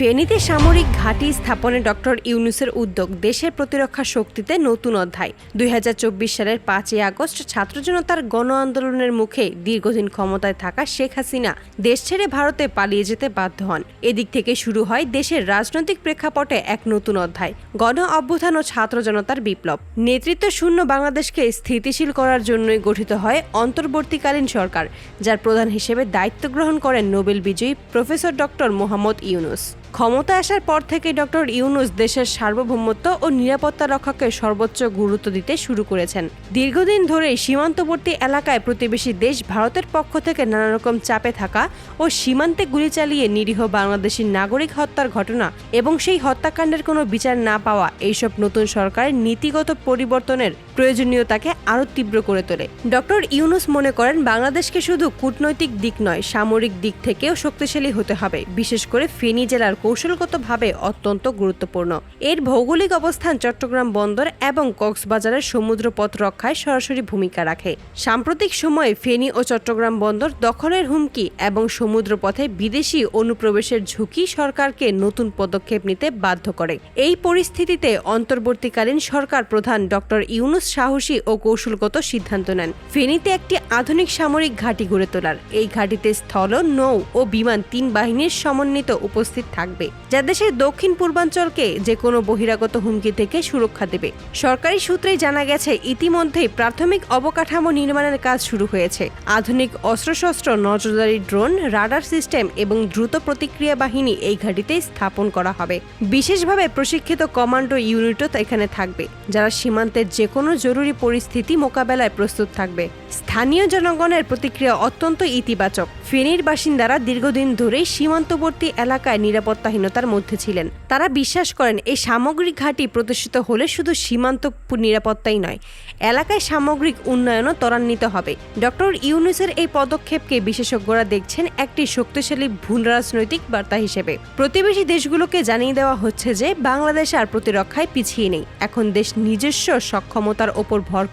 ফেনীতে সামরিক ঘাঁটি স্থাপনে ডক্টর ইউনুসের উদ্যোগ দেশের প্রতিরক্ষা শক্তিতে নতুন অধ্যায়। দুই হাজার চব্বিশ সালের পাঁচই আগস্ট ছাত্র জনতার গণ আন্দোলনের মুখে দীর্ঘদিন ক্ষমতায় থাকা শেখ হাসিনা দেশ ছেড়ে ভারতে পালিয়ে যেতে বাধ্য হন। এদিক থেকে শুরু হয় দেশের রাজনৈতিক প্রেক্ষাপটে এক নতুন অধ্যায়, গণ অভ্যুত্থান ও ছাত্র জনতার বিপ্লব। নেতৃত্ব শূন্য বাংলাদেশকে স্থিতিশীল করার জন্যই গঠিত হয় অন্তর্বর্তীকালীন সরকার, যার প্রধান হিসেবে দায়িত্ব গ্রহণ করেন নোবেল বিজয়ী প্রফেসর ডক্টর মোহাম্মদ ইউনুস। ক্ষমতা আসার পর থেকে ডক্টর ইউনুস দেশের সার্বভৌমত্ব ও নিরাপত্তা রক্ষাকে সর্বোচ্চ গুরুত্ব দিতে শুরু করেছেন। দীর্ঘদিন ধরে সীমান্তবর্তী এলাকায় প্রতিবেশী দেশ ভারতের পক্ষ থেকে নানা রকম চাপে থাকা ও সীমান্তে গুলি চালিয়ে নিরীহ বাংলাদেশি নাগরিক হত্যার ঘটনা এবং সেই হত্যাকাণ্ডের কোনো বিচার না পাওয়া এইসব নতুন সরকারের নীতিগত পরিবর্তনের প্রয়োজনীয়তাকে আরও তীব্র করে তোলে। ডক্টর ইউনুস মনে করেন, বাংলাদেশকে শুধু কূটনৈতিক দিক নয়, সামরিক দিক থেকেও শক্তিশালী হতে হবে। বিশেষ করে ফেনী জেলার কৌশলগতভাবে অত্যন্ত গুরুত্বপূর্ণ। এর ভৌগোলিক অবস্থান চট্টগ্রাম বন্দর এবং কক্সবাজারের সমুদ্রপথ রক্ষায় সরাসরি ভূমিকা রাখে। সাম্প্রতিক সময়ে ফেনী ও চট্টগ্রাম বন্দর দখলের হুমকি এবং সমুদ্রপথে বিদেশি অনুপ্রবেশের ঝুঁকি সরকারকে নতুন পদক্ষেপ নিতে বাধ্য করে। এই পরিস্থিতিতে অন্তর্বর্তীকালীন সরকার প্রধান ডক্টর ইউনুস সাহসী ও কৌশলগত সিদ্ধান্ত নেন। ফেনীতে একটি আধুনিক সামরিক ঘাঁটি গড়ে তোলার। এই ঘাঁটিতে স্থল, নৌ ও বিমান তিন বাহিনীর সমন্বিত উপস্থিত থাকবে, যা দেশের দক্ষিণ পূর্বাঞ্চলকে যে কোনো বহিরাগত হুমকি থেকে সুরক্ষা দেবে। সরকারি সূত্রে জানা গেছে, ইতিমধ্যেই প্রাথমিক অবকাঠামো নির্মাণের কাজ শুরু হয়েছে। আধুনিক অস্ত্রশস্ত্র, নজরদারি ড্রোন, রাডার সিস্টেম এবং দ্রুত প্রতিক্রিয়া বাহিনী এই ঘাঁটিতে স্থাপন করা হবে। বিশেষভাবে প্রশিক্ষিত কমান্ডো ইউনিটও এখানে থাকবে, যারা সীমান্তের যে কোনো জরুরি পরিস্থিতি মোকাবেলায় প্রস্তুত থাকবে। স্থানীয় জনগণের প্রতিক্রিয়া অত্যন্ত ইতিবাচক। ফেনীর বাসিন্দারা দীর্ঘদিন ধরেই সীমান্তবর্তী এলাকায় নিরাপত্তাহীনতার মধ্যে ছিলেন। তারা বিশ্বাস করেন, এই সামগ্রিক ঘাঁটি প্রতিষ্ঠিত হলে শুধু সীমান্ত নিরাপত্তাই নয়, এলাকায় সামগ্রিক উন্নয়নও ত্বরান্বিত হবে। ডক্টর ইউনুসের এই পদক্ষেপকে বিশেষজ্ঞরা দেখছেন একটি শক্তিশালী ভূ রাজনৈতিক বার্তা হিসেবে। প্রতিবেশী দেশগুলোকে জানিয়ে দেওয়া হচ্ছে যে, বাংলাদেশ আর প্রতিরক্ষায় পিছিয়ে নেই। এখন দেশ নিজস্ব সক্ষমতার ওপর ভর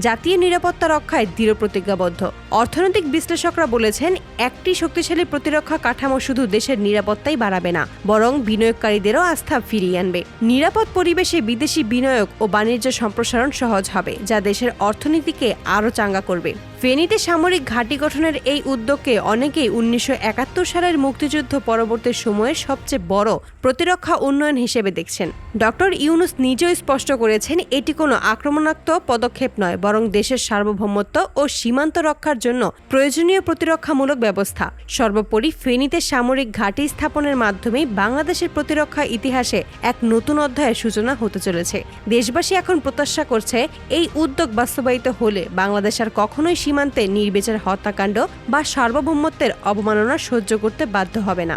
জাতীয় নিরাপত্তা রক্ষায় দৃঢ় প্রতিজ্ঞাবদ্ধ। অর্থনৈতিক বিশ্লেষকরা বলেছেন, একটি শক্তিশালী প্রতিরক্ষা কাঠামো শুধু দেশের নিরাপত্তাই বাড়াবে না, বরং বিনিয়োগকারীদেরও আস্থা ফিরিয়ে আনবে। নিরাপদ পরিবেশে বিদেশি বিনিয়োগ ও বাণিজ্য সম্প্রসারণ সহজ হবে, যা দেশের অর্থনীতিকে আরও চাঙ্গা করবে। ফেনীতে সামরিক ঘাঁটি গঠনের এই উদ্যোগকে অনেকেই উনিশশো একাত্তর সালের মুক্তিযুদ্ধ পরবর্তী সময়ে সবচেয়ে বড় প্রতিরক্ষা উন্নয়ন হিসেবে দেখছেন। ডক্টর ইউনুস নিজেও স্পষ্ট করেছেন, এটি কোনো আক্রমণাত্মক পদক্ষেপ নয়, বরং দেশের সার্বভৌমত্ব ও সীমান্ত রক্ষার জন্য প্রয়োজনীয় প্রতিরক্ষামূলক ব্যবস্থা। সর্বোপরি ফেনীতে সামরিক ঘাঁটি স্থাপনের মাধ্যমে বাংলাদেশের প্রতিরক্ষা ইতিহাসে এক নতুন অধ্যায়ের সূচনা হতে চলেছে। দেশবাসী এখন প্রত্যাশা করছে এই উদ্যোগ বাস্তবায়িত হলে বাংলাদেশ আর কখনোই সীমান্তে নির্বিচার হত্যাকাণ্ড বা সার্বভৌমত্বের অবমাননা সহ্য করতে বাধ্য হবে না।